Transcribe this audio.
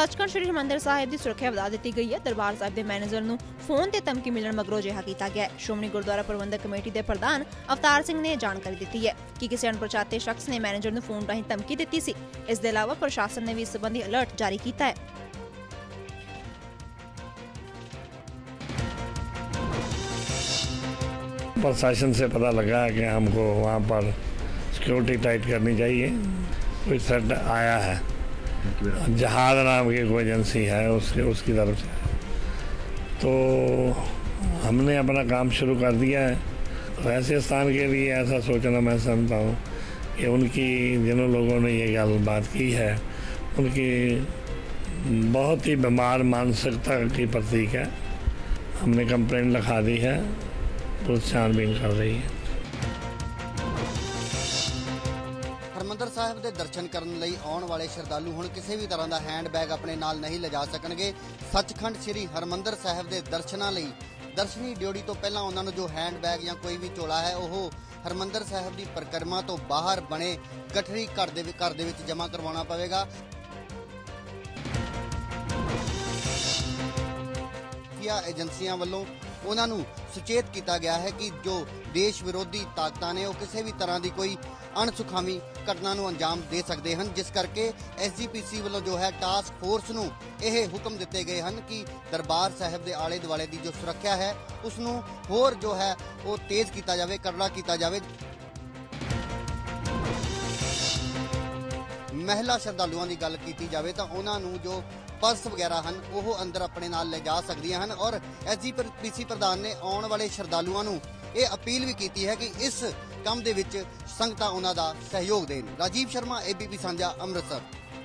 ਸੱਚਖੰਡ ਸ੍ਰੀ ਹਰਿਮੰਦਰ ਸਾਹਿਬ ਦੀ ਸੁਰੱਖਿਆ ਵਧਾ ਦਿੱਤੀ ਗਈ ਹੈ ਦਰਬਾਰ ਸਾਹਿਬ ਦੇ ਮੈਨੇਜਰ ਨੂੰ ਫੋਨ ਤੇ ਧਮਕੀ ਮਿਲਣ ਮਗਰੋਂ ਅਜਿਹਾ ਕੀਤਾ ਗਿਆ ਹੈ ਸ਼੍ਰੋਮਣੀ ਗੁਰਦੁਆਰਾ ਪ੍ਰਬੰਧਕ ਕਮੇਟੀ ਦੇ ਪ੍ਰਧਾਨ ਅਵਤਾਰ ਸਿੰਘ ਨੇ ਜਾਣਕਾਰੀ ਦਿੱਤੀ ਹੈ ਕਿ ਕਿਸੇ ਅਣਪਛਾਤੇ ਸ਼ਖਸ ਨੇ ਮੈਨੇਜਰ ਨੂੰ ਫੋਨ ਰਾਹੀਂ ਧਮਕੀ ਦਿੱਤੀ ਸੀ ਇਸ ਦੇ ਇਲਾਵਾ ਪ੍ਰਸ਼ਾਸਨ ਨੇ ਵੀ ਇਸ ਸੰਬੰਧੀ ਅਲਰਟ ਜਾਰੀ ਕੀਤਾ ਹੈ प्रशासन से पता लगा कि हमको वहाँ पर सिक्योरिटी टाइट करनी चाहिए कोई थ्रेट आया है जहाज़ नाम की कोई एजेंसी है, उसके उसकी तरफ़ से। तो हमने अपना काम शुरू कर दिया है। वैसे स्थान के लिए ऐसा सोचना मैं समझता हूँ कि उनकी जिन लोगों ने ये गल बात की है, उनकी बहुत ही बीमार मानसिकता की प्रतीक है। हमने कंप्लेंट लिखा दी है, पुलिस छानबीन कर रही है। ਹਰਮੰਦਰ ਸਾਹਿਬ ਦੇ ਦਰਸ਼ਨ ਕਰਨ ਲਈ ਆਉਣ ਵਾਲੇ ਸ਼ਰਧਾਲੂ ਹੁਣ ਕਿਸੇ ਵੀ ਤਰ੍ਹਾਂ ਦਾ ਹੈਂਡਬੈਗ ਆਪਣੇ ਨਾਲ ਨਹੀਂ ਲਿਜਾ ਸਕਣਗੇ। ਸੱਚਖੰਡ ਸ੍ਰੀ ਹਰਮੰਦਰ ਸਾਹਿਬ ਦੇ ਦਰਸ਼ਨਾਂ ਲਈ ਦਰਸ਼ਨੀ ਡਿਊਟੀ ਤੋਂ ਪਹਿਲਾਂ ਉਹਨਾਂ ਨੂੰ ਜੋ ਹੈਂਡਬੈਗ ਜਾਂ ਕੋਈ ਵੀ ਝੋਲਾ ਹੈ, ਉਹ ਹਰਮੰਦਰ ਸਾਹਿਬ ਦੀ ਪਰਿਕਰਮਾ ਤੋਂ ਬਾਹਰ ਬਣੇ ਗਠਰੀ ਘਰ ਦੇ ਘਰ ਦੇ ਵਿੱਚ ਜਮ੍ਹਾਂ ਕਰਵਾਉਣਾ ਪਵੇਗਾ। ਏਜੰਸੀਆਂ ਵੱਲੋਂ ਉਹਨਾਂ ਨੂੰ ਸੁਚੇਤ ਕੀਤਾ ਗਿਆ ਹੈ ਕਿ ਜੋ ਦੇਸ਼ ਵਿਰੋਧੀ ਤਾਕਤਾਂ ਨੇ ਉਹ ਕਿਸੇ ਵੀ ਤਰ੍ਹਾਂ ਦੀ ਕੋਈ ਅਣਸੁਖਾਵੀ ਘਟਨਾ ਨੂੰ ਅੰਜਾਮ ਦੇ ਸਕਦੇ ਹਨ, ਜਿਸ ਕਰਕੇ ਐਸਜੀਪੀਸੀ ਵੱਲੋਂ ਜੋ ਹੈ ਟਾਸਕ ਫੋਰਸ ਨੂੰ ਇਹ ਹੁਕਮ ਦਿੱਤੇ ਗਏ ਹਨ ਕਿ ਦਰਬਾਰ ਸਾਹਿਬ ਦੇ ਆਲੇ ਦੁਆਲੇ ਦੀ ਜੋ ਸੁਰੱਖਿਆ ਹੈ ਉਸ ਨੂੰ ਹੋਰ ਜੋ ਹੈ ਉਹ ਤੇਜ਼ ਕੀਤਾ ਜਾਵੇ, ਕਰੜਾ ਕੀਤਾ ਜਾਵੇ। ਮਹਿਲਾ ਸ਼ਰਧਾਲੂਆਂ ਦੀ ਗੱਲ ਕੀਤੀ ਜਾਵੇ ਤਾਂ ਉਹਨਾਂ ਨੂੰ ਜੋ ਪਰਸ ਵਗੈਰਾ ਹਨ, ਉਹ ਅੰਦਰ ਆਪਣੇ ਨਾਲ ਲੈ ਜਾ ਸਕਦੀਆਂ ਹਨ ਔਰ ਐਸਜੀਪੀਸੀ ਪ੍ਰਧਾਨ ਨੇ ਆਉਣ ਵਾਲੇ ਸ਼ਰਧਾਲੂਆਂ ਨੂੰ ਇਹ ਅਪੀਲ ਵੀ ਕੀਤੀ ਹੈ ਕਿ ਇਸ ਕੰਮ ਦੇ ਵਿੱਚ ਸੰਗਤਾਂ ਉਹਨਾਂ ਦਾ ਸਹਿਯੋਗ ਦੇਣ। ਰਾਜੀਵ ਸ਼ਰਮਾ ਏਬੀਪੀ ਸਾਂਝਾ, ਅੰਮ੍ਰਿਤਸਰ।